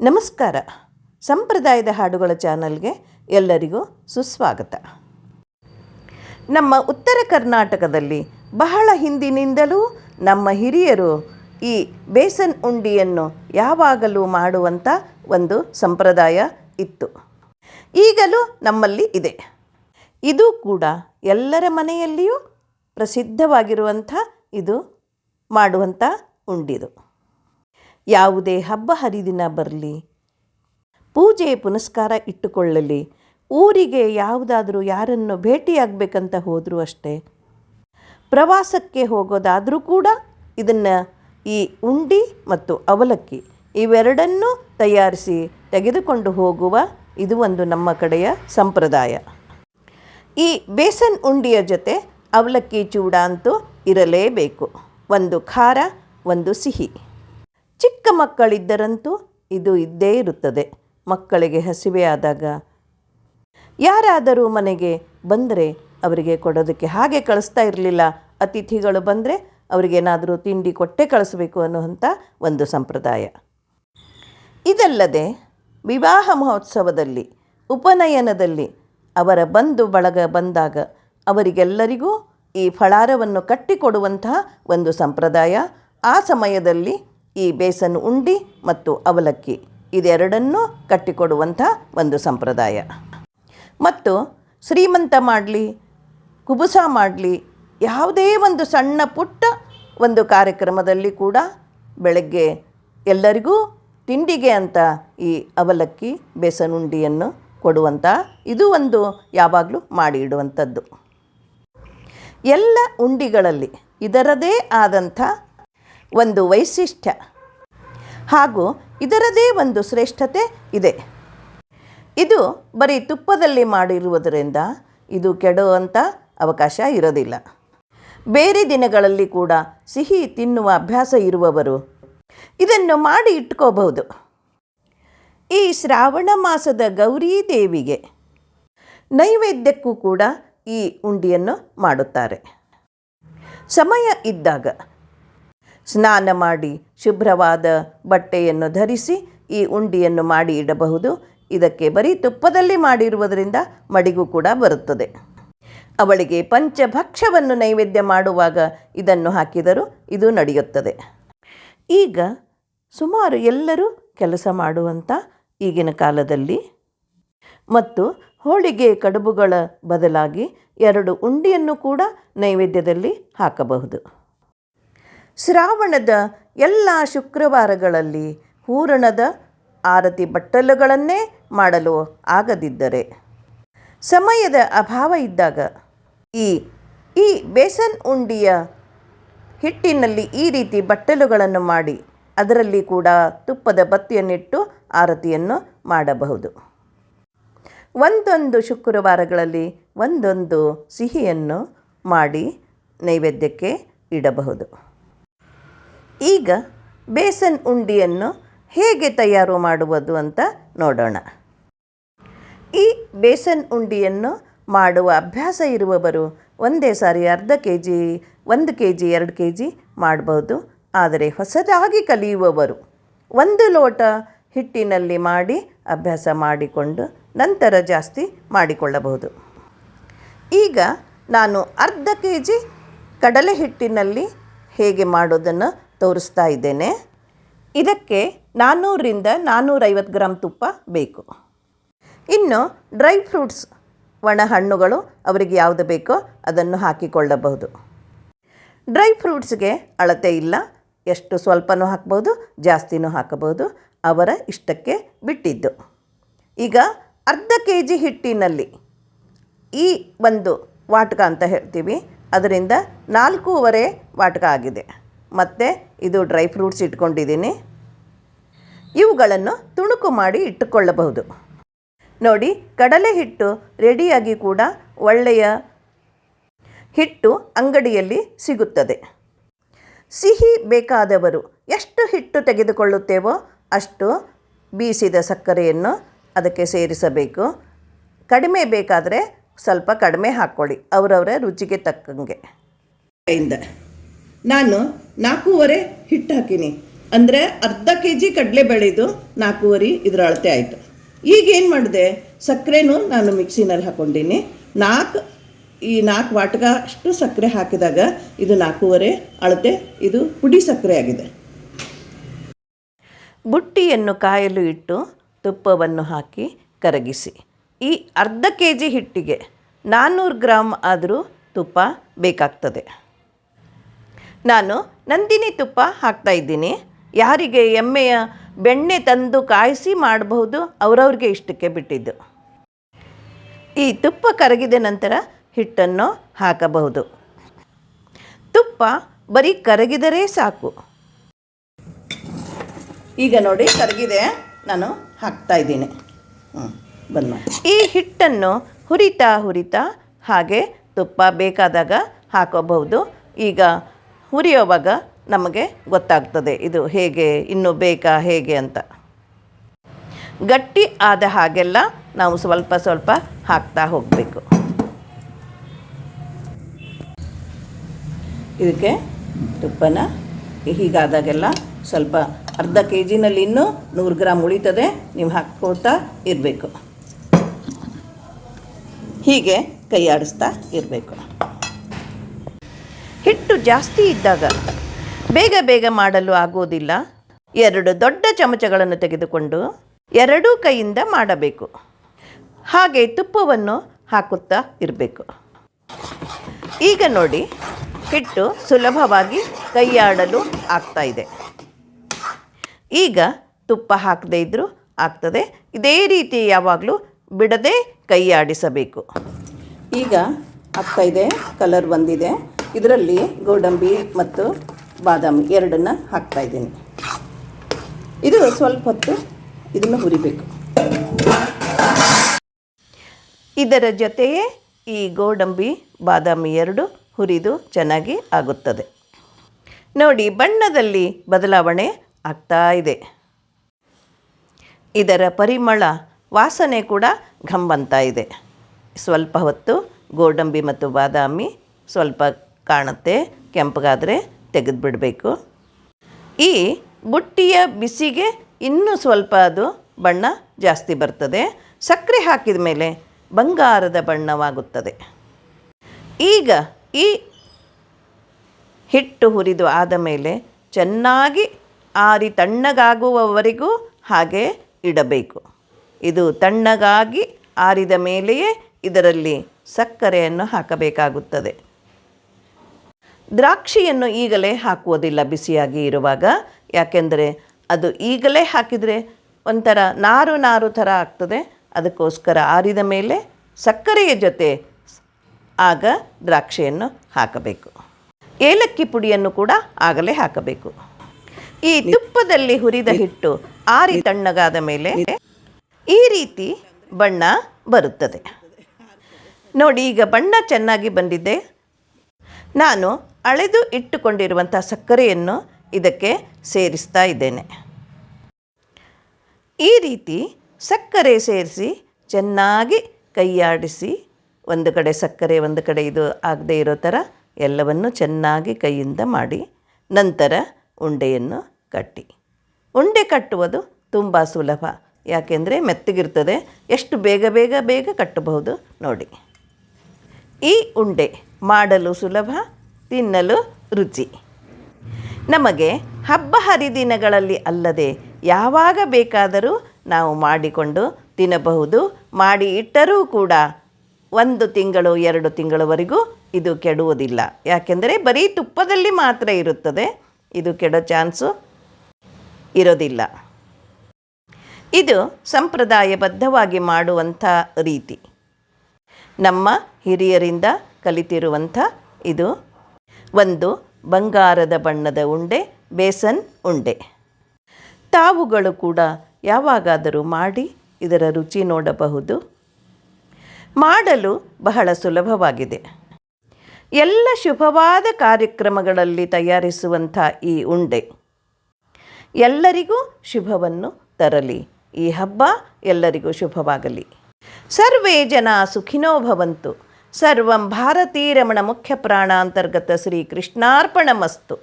ನಮಸ್ಕಾರ. ಸಂಪ್ರದಾಯದ ಹಾಡುಗಳ ಚಾನಲ್ಗೆ ಎಲ್ಲರಿಗೂ ಸುಸ್ವಾಗತ. ನಮ್ಮ ಉತ್ತರ ಕರ್ನಾಟಕದಲ್ಲಿ ಬಹಳ ಹಿಂದಿನಿಂದಲೂ ನಮ್ಮ ಹಿರಿಯರು ಈ ಬೇಸನ್ ಉಂಡಿಯನ್ನು ಯಾವಾಗಲೂ ಮಾಡುವಂಥ ಒಂದು ಸಂಪ್ರದಾಯ ಇತ್ತು. ಈಗಲೂ ನಮ್ಮಲ್ಲಿ ಇದೆ. ಇದು ಕೂಡ ಎಲ್ಲರ ಮನೆಯಲ್ಲಿಯೂ ಪ್ರಸಿದ್ಧವಾಗಿರುವಂಥ ಇದು ಮಾಡುವಂಥ ಉಂಡಿದು. ಯಾವುದೇ ಹಬ್ಬ ಹರಿದಿನ ಬರಲಿ. ಪೂಜೆ ಪುನಸ್ಕಾರ ಇಟ್ಟುಕೊಳ್ಳಲಿ. ಊರಿಗೆ ಯಾವುದಾದರೂ ಯಾರನ್ನು ಭೇಟಿಯಾಗಬೇಕಂತ ಹೋದರೂ ಅಷ್ಟೇ. ಪ್ರವಾಸಕ್ಕೆ ಹೋಗೋದಾದರೂ ಕೂಡ ಇದನ್ನು ಈ ಉಂಡಿ ಮತ್ತು ಅವಲಕ್ಕಿ ಇವೆರಡನ್ನೂ ತಯಾರಿಸಿ ತೆಗೆದುಕೊಂಡು ಹೋಗುವ ಇದು ಒಂದು ನಮ್ಮ ಕಡೆಯ ಸಂಪ್ರದಾಯ. ಈ ಬೇಸನ್ ಉಂಡಿಯ ಜೊತೆ ಅವಲಕ್ಕಿ ಚೂಡ ಅಂತೂ ಇರಲೇಬೇಕು. ಒಂದು ಖಾರ, ಒಂದು ಸಿಹಿ. ಚಿಕ್ಕ ಮಕ್ಕಳಿದ್ದರಂತೂ ಇದು ಇದ್ದೇ ಇರುತ್ತದೆ. ಮಕ್ಕಳಿಗೆ ಹಸಿವೆ ಆದಾಗ ಯಾರಾದರೂ ಮನೆಗೆ ಬಂದರೆ ಅವರಿಗೆ ಕೊಡೋದಕ್ಕೆ ಹಾಗೆ ಕಳಿಸ್ತಾ ಇರಲಿಲ್ಲ. ಅತಿಥಿಗಳು ಬಂದರೆ ಅವರಿಗೇನಾದರೂ ತಿಂಡಿ ಕೊಟ್ಟೆ ಕಳಿಸ್ಬೇಕು ಅನ್ನುವಂಥ ಒಂದು ಸಂಪ್ರದಾಯ. ಇದಲ್ಲದೆ ವಿವಾಹ ಮಹೋತ್ಸವದಲ್ಲಿ, ಉಪನಯನದಲ್ಲಿ ಅವರ ಬಂಧು ಬಳಗ ಬಂದಾಗ ಅವರಿಗೆಲ್ಲರಿಗೂ ಈ ಫಳಾರವನ್ನು ಕಟ್ಟಿಕೊಡುವಂತಹ ಒಂದು ಸಂಪ್ರದಾಯ ಆ ಸಮಯದಲ್ಲಿ ಈ ಬೇಸನ್ ಉಂಡಿ ಮತ್ತು ಅವಲಕ್ಕಿ ಇದೆರಡನ್ನೂ ಕಟ್ಟಿಕೊಡುವಂಥ ಒಂದು ಸಂಪ್ರದಾಯ. ಮತ್ತು ಶ್ರೀಮಂತ ಮಾಡಲಿ, ಕುಬುಸ ಮಾಡಲಿ ಯಾವುದೇ ಒಂದು ಸಣ್ಣ ಪುಟ್ಟ ಒಂದು ಕಾರ್ಯಕ್ರಮದಲ್ಲಿ ಕೂಡ ಬೆಳಗ್ಗೆ ಎಲ್ಲರಿಗೂ ತಿಂಡಿಗೆ ಅಂತ ಈ ಅವಲಕ್ಕಿ ಬೇಸನ್ ಉಂಡಿಯನ್ನು ಕೊಡುವಂಥ ಇದು ಒಂದು ಯಾವಾಗಲೂ ಮಾಡಿ ಇಡುವಂಥದ್ದು ಎಲ್ಲ ಉಂಡಿಗಳಲ್ಲಿ ಇದರದೇ ಆದಂಥ ಒಂದು ವೈಶಿಷ್ಟ್ಯ. ಹಾಗೂ ಇದರದೇ ಒಂದು ಶ್ರೇಷ್ಠತೆ ಇದೆ. ಇದು ಬರೀ ತುಪ್ಪದಲ್ಲಿ ಮಾಡಿರುವುದರಿಂದ ಇದು ಕೆಡುವಂಥ ಅವಕಾಶ ಇರೋದಿಲ್ಲ. ಬೇರೆ ದಿನಗಳಲ್ಲಿ ಕೂಡ ಸಿಹಿ ತಿನ್ನುವ ಅಭ್ಯಾಸ ಇರುವವರು ಇದನ್ನು ಮಾಡಿ ಇಟ್ಕೋಬಹುದು. ಈ ಶ್ರಾವಣ ಮಾಸದ ಗೌರಿ ದೇವಿಗೆ ನೈವೇದ್ಯಕ್ಕೂ ಕೂಡ ಈ ಉಂಡಿಯನ್ನು ಮಾಡುತ್ತಾರೆ. ಸಮಯ ಇದ್ದಾಗ ಸ್ನಾನ ಮಾಡಿ ಶುಭ್ರವಾದ ಬಟ್ಟೆಯನ್ನು ಧರಿಸಿ ಈ ಉಂಡಿಯನ್ನು ಮಾಡಿ ಇಡಬಹುದು. ಇದಕ್ಕೆ ಬರೀ ತುಪ್ಪದಲ್ಲಿ ಮಾಡಿರುವುದರಿಂದ ಮಡಿಗೂ ಕೂಡ ಬರುತ್ತದೆ. ಅವಳಿಗೆ ಪಂಚಭಕ್ಷವನ್ನು ನೈವೇದ್ಯ ಮಾಡುವಾಗ ಇದನ್ನು ಹಾಕಿದರೂ ಇದು ನಡೆಯುತ್ತದೆ. ಈಗ ಸುಮಾರು ಎಲ್ಲರೂ ಕೆಲಸ ಮಾಡುವಂಥ ಈಗಿನ ಕಾಲದಲ್ಲಿ ಮತ್ತು ಹೋಳಿಗೆ ಕಡುಬುಗಳ ಬದಲಾಗಿ ಎರಡು ಉಂಡಿಯನ್ನು ಕೂಡ ನೈವೇದ್ಯದಲ್ಲಿ ಹಾಕಬಹುದು. ಶ್ರಾವಣದ ಎಲ್ಲ ಶುಕ್ರವಾರಗಳಲ್ಲಿ ಹೂರಣದ ಆರತಿ ಬಟ್ಟಲುಗಳನ್ನೇ ಮಾಡಲು ಆಗದಿದ್ದರೆ ಸಮಯದ ಅಭಾವ ಇದ್ದಾಗ ಈ ಈ ಬೇಸನ್ ಉಂಡಿಯ ಹಿಟ್ಟಿನಲ್ಲಿ ಈ ರೀತಿ ಬಟ್ಟಲುಗಳನ್ನು ಮಾಡಿ ಅದರಲ್ಲಿ ಕೂಡ ತುಪ್ಪದ ಬತ್ತಿಯನ್ನಿಟ್ಟು ಆರತಿಯನ್ನು ಮಾಡಬಹುದು. ಒಂದೊಂದು ಶುಕ್ರವಾರಗಳಲ್ಲಿ ಒಂದೊಂದು ಸಿಹಿಯನ್ನು ಮಾಡಿ ನೈವೇದ್ಯಕ್ಕೆ ಇಡಬಹುದು. ಈಗ ಬೇಸನ್ ಉಂಡಿಯನ್ನು ಹೇಗೆ ತಯಾರು ಮಾಡುವುದು ಅಂತ ನೋಡೋಣ. ಈ ಬೇಸನ್ ಉಂಡಿಯನ್ನು ಮಾಡುವ ಅಭ್ಯಾಸ ಇರುವವರು ಒಂದೇ ಸಾರಿ ಅರ್ಧ ಕೆ ಜಿ ಒಂದು ಕೆ ಜಿ ಎರಡು ಕೆ ಜಿ ಮಾಡ್ಬೋದು. ಆದರೆ ಹೊಸದಾಗಿ ಕಲಿಯುವವರು ಒಂದು ಲೋಟ ಹಿಟ್ಟಿನಲ್ಲಿ ಮಾಡಿ ಅಭ್ಯಾಸ ಮಾಡಿಕೊಂಡು ನಂತರ ಜಾಸ್ತಿ ಮಾಡಿಕೊಳ್ಳಬಹುದು. ಈಗ ನಾನು ಅರ್ಧ ಕೆ ಜಿ ಕಡಲೆ ಹಿಟ್ಟಿನಲ್ಲಿ ಹೇಗೆ ಮಾಡೋದನ್ನು ತೋರಿಸ್ತಾ ಇದ್ದೇನೆ. ಇದಕ್ಕೆ ನಾನ್ನೂರಿಂದ ನಾನ್ನೂರೈವತ್ತು ಗ್ರಾಮ್ ತುಪ್ಪ ಬೇಕು. ಇನ್ನು ಡ್ರೈ ಫ್ರೂಟ್ಸ್ ಒಣ ಹಣ್ಣುಗಳು ಅವರಿಗೆ ಯಾವುದು ಬೇಕೋ ಅದನ್ನು ಹಾಕಿಕೊಳ್ಳಬಹುದು. ಡ್ರೈ ಫ್ರೂಟ್ಸ್ಗೆ ಅಳತೆ ಇಲ್ಲ. ಎಷ್ಟು ಸ್ವಲ್ಪನೂ ಹಾಕ್ಬೋದು, ಜಾಸ್ತಿನೂ ಹಾಕಬಹುದು. ಅವರ ಇಷ್ಟಕ್ಕೆ ಬಿಟ್ಟಿದ್ದು. ಈಗ ಅರ್ಧ ಕೆ ಜಿ ಹಿಟ್ಟಿನಲ್ಲಿ ಈ ಒಂದು ವಾಟಕ ಅಂತ ಹೇಳ್ತೀವಿ. ಅದರಿಂದ ನಾಲ್ಕೂವರೆ ವಾಟಕ ಆಗಿದೆ. ಮತ್ತು ಇದು ಡ್ರೈ ಫ್ರೂಟ್ಸ್ ಇಟ್ಕೊಂಡಿದ್ದೀನಿ. ಇವುಗಳನ್ನು ತುಣುಕು ಮಾಡಿ ಇಟ್ಟುಕೊಳ್ಳಬಹುದು. ನೋಡಿ, ಕಡಲೆ ಹಿಟ್ಟು ರೆಡಿಯಾಗಿ ಕೂಡ ಒಳ್ಳೆಯ ಹಿಟ್ಟು ಅಂಗಡಿಯಲ್ಲಿ ಸಿಗುತ್ತದೆ. ಸಿಹಿ ಬೇಕಾದವರು ಎಷ್ಟು ಹಿಟ್ಟು ತೆಗೆದುಕೊಳ್ಳುತ್ತೇವೋ ಅಷ್ಟು ಬೀಸಿದ ಸಕ್ಕರೆಯನ್ನು ಅದಕ್ಕೆ ಸೇರಿಸಬೇಕು. ಕಡಿಮೆ ಬೇಕಾದರೆ ಸ್ವಲ್ಪ ಕಡಿಮೆ ಹಾಕ್ಕೊಳ್ಳಿ, ಅವರವರ ರುಚಿಗೆ ತಕ್ಕಂಗೆ. ನಾನು ನಾಲ್ಕೂವರೆ ಹಿಟ್ಟು ಹಾಕೀನಿ. ಅಂದರೆ ಅರ್ಧ ಕೆ ಜಿ ಕಡಲೆಬೇಳೆದು ನಾಲ್ಕೂವರೆ ಇದರ ಅಳತೆ ಆಯಿತು. ಈಗ ಏನು ಮಾಡಿದೆ? ಸಕ್ಕರೆನೂ ನಾನು ಮಿಕ್ಸಿನಲ್ಲಿ ಹಾಕ್ಕೊಂಡಿನಿ ನಾಲ್ಕು ಈ ನಾಲ್ಕು ವಾಟಗ ಅಷ್ಟು ಸಕ್ಕರೆ ಹಾಕಿದಾಗ ಇದು ನಾಲ್ಕೂವರೆ ಅಳತೆ, ಇದು ಪುಡಿ ಸಕ್ಕರೆ ಆಗಿದೆ. ಬುಟ್ಟಿಯನ್ನು ಕಾಯಲು ಇಟ್ಟು ತುಪ್ಪವನ್ನು ಹಾಕಿ ಕರಗಿಸಿ. ಈ ಅರ್ಧ ಕೆ ಜಿ ಹಿಟ್ಟಿಗೆ ನಾನ್ನೂರು ಗ್ರಾಮ್ ಆದರೂ ತುಪ್ಪ ಬೇಕಾಗ್ತದೆ. ನಾನು ನಂದಿನಿ ತುಪ್ಪ ಹಾಕ್ತಾ ಇದ್ದೀನಿ. ಯಾರಿಗೆ ಎಮ್ಮೆಯ ಬೆಣ್ಣೆ ತಂದು ಕಾಯಿಸಿ ಮಾಡಬಹುದು ಅವರವ್ರಿಗೆ ಇಷ್ಟಕ್ಕೆ ಬಿಟ್ಟಿದ್ದು. ಈ ತುಪ್ಪ ಕರಗಿದ ನಂತರ ಹಿಟ್ಟನ್ನು ಹಾಕಬಹುದು. ತುಪ್ಪ ಬರೀ ಕರಗಿದರೆ ಸಾಕು. ಈಗ ನೋಡಿ ಕರಗಿದೆ, ನಾನು ಹಾಕ್ತಾ ಇದ್ದೀನಿ. ಬಂದ್ ಈ ಹಿಟ್ಟನ್ನು ಹುರಿತಾ ಹುರಿತಾ ಹಾಗೆ ತುಪ್ಪ ಬೇಕಾದಾಗ ಹಾಕೋಬಹುದು. ಈಗ ಹುರಿಯೋವಾಗ ನಮಗೆ ಗೊತ್ತಾಗ್ತದೆ, ಇದು ಹೇಗೆ, ಇನ್ನು ಬೇಕಾ ಹೇಗೆ ಅಂತ. ಗಟ್ಟಿ ಆದ ಹಾಗೆಲ್ಲ ನಾವು ಸ್ವಲ್ಪ ಸ್ವಲ್ಪ ಹಾಕ್ತಾ ಹೋಗಬೇಕು. ಇದಕ್ಕೆ ತುಪ್ಪನ ಹೀಗಾದಾಗೆಲ್ಲ ಸ್ವಲ್ಪ ಅರ್ಧ ಕೆ ಜಿನಲ್ಲಿ ಇನ್ನೂ ನೂರು ಗ್ರಾಮ್ ಉಳಿತದೆ, ನೀವು ಹಾಕ್ಕೊಳ್ತಾ ಇರಬೇಕು. ಹೀಗೆ ಕೈ ಆಡಿಸ್ತಾ ಇರಬೇಕು. ಜಾಸ್ತಿ ಇದ್ದಾಗ ಬೇಗ ಬೇಗ ಮಾಡಲು ಆಗೋದಿಲ್ಲ ಎರಡು ದೊಡ್ಡ ಚಮಚಗಳನ್ನು ತೆಗೆದುಕೊಂಡು ಎರಡೂ ಕೈಯಿಂದ ಮಾಡಬೇಕು. ಹಾಗೆ ತುಪ್ಪವನ್ನು ಹಾಕುತ್ತಾ ಇರಬೇಕು. ಈಗ ನೋಡಿ ಹಿಟ್ಟು ಸುಲಭವಾಗಿ ಕೈಯಾಡಲು ಆಗ್ತಾ ಇದೆ. ಈಗ ತುಪ್ಪ ಹಾಕದೇ ಇದ್ದರೂ ಆಗ್ತದೆ. ಇದೇ ರೀತಿ ಯಾವಾಗಲೂ ಬಿಡದೆ ಕೈಯಾಡಿಸಬೇಕು. ಈಗ ಆಗ್ತಾ ಇದೆ, ಕಲರ್ ಬಂದಿದೆ. ಇದರಲ್ಲಿ ಗೋಡಂಬಿ ಮತ್ತು ಬಾದಾಮಿ ಎರಡನ್ನು ಹಾಕ್ತಾ ಇದ್ದೀನಿ. ಇದು ಸ್ವಲ್ಪ ಹೊತ್ತು ಇದನ್ನು ಹುರಿಬೇಕು. ಇದರ ಜೊತೆಯೇ ಈ ಗೋಡಂಬಿ, ಬಾದಾಮಿ ಎರಡು ಹುರಿದು ಚೆನ್ನಾಗಿ ಆಗುತ್ತದೆ. ನೋಡಿ, ಬಣ್ಣದಲ್ಲಿ ಬದಲಾವಣೆ ಆಗ್ತಾ ಇದೆ. ಇದರ ಪರಿಮಳ, ವಾಸನೆ ಕೂಡ ಘಂಬಂತ ಇದೆ. ಸ್ವಲ್ಪ ಹೊತ್ತು ಗೋಡಂಬಿ ಮತ್ತು ಬಾದಾಮಿ ಸ್ವಲ್ಪ ಕಾಣುತ್ತೆ. ಕೆಂಪಗಾದರೆ ತೆಗೆದುಬಿಡಬೇಕು. ಈ ಬುಟ್ಟಿಯ ಬಿಸಿಗೆ ಇನ್ನೂ ಸ್ವಲ್ಪ ಅದು ಬಣ್ಣ ಜಾಸ್ತಿ ಬರ್ತದೆ. ಸಕ್ಕರೆ ಹಾಕಿದ ಮೇಲೆ ಬಂಗಾರದ ಬಣ್ಣವಾಗುತ್ತದೆ. ಈಗ ಈ ಹಿಟ್ಟು ಹುರಿದು ಆದ ಮೇಲೆ ಚೆನ್ನಾಗಿ ಆರಿ ತಣ್ಣಗಾಗುವವರೆಗೂ ಹಾಗೆ ಇಡಬೇಕು. ಇದು ತಣ್ಣಗಾಗಿ ಆರಿದ ಮೇಲೆಯೇ ಇದರಲ್ಲಿ ಸಕ್ಕರೆಯನ್ನು ಹಾಕಬೇಕಾಗುತ್ತದೆ. ದ್ರಾಕ್ಷಿಯನ್ನು ಈಗಲೇ ಹಾಕುವುದಿಲ್ಲ, ಬಿಸಿಯಾಗಿ ಇರುವಾಗ. ಯಾಕೆಂದರೆ ಅದು ಈಗಲೇ ಹಾಕಿದರೆ ಒಂಥರ ನಾರು ನಾರು ಥರ ಆಗ್ತದೆ. ಅದಕ್ಕೋಸ್ಕರ ಆರಿದ ಮೇಲೆ ಸಕ್ಕರೆಯ ಜೊತೆ ಆಗ ದ್ರಾಕ್ಷಿಯನ್ನು ಹಾಕಬೇಕು. ಏಲಕ್ಕಿ ಪುಡಿಯನ್ನು ಕೂಡ ಆಗಲೇ ಹಾಕಬೇಕು. ಈ ತುಪ್ಪದಲ್ಲಿ ಹುರಿದ ಹಿಟ್ಟು ಆರಿ ತಣ್ಣಗಾದ ಮೇಲೆ ಈ ರೀತಿ ಬಣ್ಣ ಬರುತ್ತದೆ. ನೋಡಿ, ಈಗ ಬಣ್ಣ ಚೆನ್ನಾಗಿ ಬಂದಿದೆ. ನಾನು ಅಳೆದು ಇಟ್ಟುಕೊಂಡಿರುವಂಥ ಸಕ್ಕರೆಯನ್ನು ಇದಕ್ಕೆ ಸೇರಿಸ್ತಾ ಇದ್ದೇನೆ. ಈ ರೀತಿ ಸಕ್ಕರೆ ಸೇರಿಸಿ ಚೆನ್ನಾಗಿ ಕೈಯಾಡಿಸಿ ಒಂದು ಕಡೆ ಸಕ್ಕರೆ, ಒಂದು ಕಡೆ ಇದು ಆಗದೇ ಇರೋ ಥರ ಎಲ್ಲವನ್ನು ಚೆನ್ನಾಗಿ ಕೈಯಿಂದ ಮಾಡಿ ನಂತರ ಉಂಡೆಯನ್ನು ಕಟ್ಟಿ. ಉಂಡೆ ಕಟ್ಟುವುದು ತುಂಬ ಸುಲಭ, ಯಾಕೆಂದರೆ ಮೆತ್ತಗಿರ್ತದೆ, ಎಷ್ಟು ಬೇಗ ಬೇಗ ಬೇಗ ಕಟ್ಟಬಹುದು ನೋಡಿ. ಈ ಉಂಡೆ ಮಾಡಲು ಸುಲಭ ತಿನ್ನಲು ರುಚಿ. ನಮಗೆ ಹಬ್ಬ ಹರಿದಿನಗಳಲ್ಲಿ ಅಲ್ಲದೆ ಯಾವಾಗ ಬೇಕಾದರೂ ನಾವು ಮಾಡಿಕೊಂಡು ತಿನ್ನಬಹುದು. ಮಾಡಿ ಇಟ್ಟರೂ ಕೂಡ ಒಂದು ತಿಂಗಳು, ಎರಡು ತಿಂಗಳವರೆಗೂ ಇದು ಕೆಡುವುದಿಲ್ಲ. ಯಾಕೆಂದರೆ ಬರೀ ತುಪ್ಪದಲ್ಲಿ ಮಾತ್ರ ಇರುತ್ತದೆ. ಇದು ಕೆಡೋ ಚಾನ್ಸು ಇರೋದಿಲ್ಲ. ಇದು ಸಂಪ್ರದಾಯಬದ್ಧವಾಗಿ ಮಾಡುವಂಥ ರೀತಿ. ನಮ್ಮ ಹಿರಿಯರಿಂದ ಕಲಿತಿರುವಂಥ ಇದು ಒಂದು ಬಂಗಾರದ ಬಣ್ಣದ ಉಂಡೆ, ಬೇಸನ್ ಉಂಡೆ. ತಾವುಗಳು ಕೂಡ ಯಾವಾಗಾದರೂ ಮಾಡಿ ಇದರ ರುಚಿ ನೋಡಬಹುದು. ಮಾಡಲು ಬಹಳ ಸುಲಭವಾಗಿದೆ. ಎಲ್ಲ ಶುಭವಾದ ಕಾರ್ಯಕ್ರಮಗಳಲ್ಲಿ ತಯಾರಿಸುವಂಥ ಈ ಉಂಡೆ. ಎಲ್ಲರಿಗೂ ಶುಭವನ್ನು ತರಲಿ. ಈ ಹಬ್ಬ ಎಲ್ಲರಿಗೂ ಶುಭವಾಗಲಿ. ಸರ್ವೇ ಜನ ಸುಖಿನೋ ಭವಂತು. సర్వం భారతీరమణ ముఖ్య ప్రాణాంతర్గత శ్రీకృష్ణార్పణమస్తు